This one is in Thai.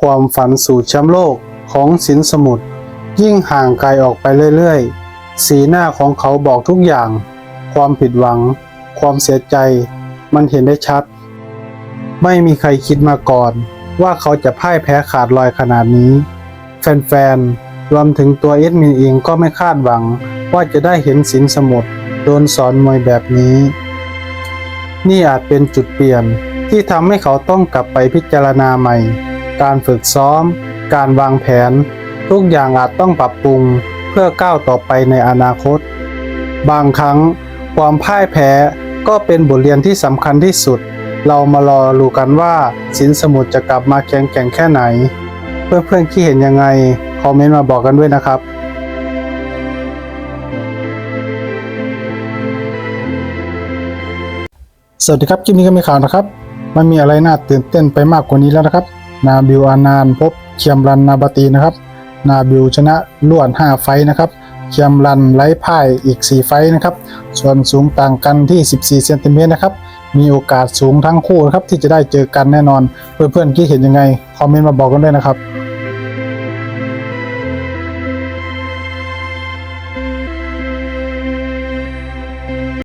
ความฝันสู่แชมป์โลกของสินสมุทรยิ่งห่างไกลออกไปเรื่อยๆ สีหน้าของเขาบอกทุกอย่าง ความผิดหวัง ความเสียใจ มันเห็นได้ชัด ไม่มีใครคิดมาก่อน ว่าเขาจะพ่ายแพ้ขาดลอยขนาดนี้ แฟนๆ รวมถึงตัวเอ็ดมินเองก็ไม่คาดหวัง ว่าจะได้เห็นสินสมุทรโดนสอนมวยแบบนี้ นี่อาจเป็นจุดเปลี่ยนที่ทำให้เขาต้องกลับไปพิจารณาใหม่ การฝึกซ้อม การวางแผน ทุกอย่างอาจต้องปรับปรุงเพื่อก้าวต่อไปในอนาคต บางครั้ง ความพ่ายแพ้ก็เป็นบทเรียนที่สำคัญที่สุด เรามารอรู้กันว่าสินสมุทรจะกลับมาแข็งแกร่งแค่ไหน เพื่อนๆที่เห็นยังไง คอมเมนต์มาบอกกันด้วยนะครับสวัสดีครับคลิปนี้ก็มีข่าวนะครับ มันมีอะไรน่าตื่นเต้นไปมากกว่านี้แล้วนะครับ นาบิวอานานพบเคียมรันนาบตีนะครับ นาบิวชนะล้วน 5 ไฟนะครับเคียมรันไร้พ่ายอีก 4 ไฟนะครับ ส่วนสูงต่างกันที่ 14เซนติเมตรนะครับ มีโอกาสสูงทั้งคู่นะครับที่จะได้เจอกันแน่นอน เพื่อนๆคิดเห็นยังไง คอมเมนต์มาบอกกันด้วยนะครับ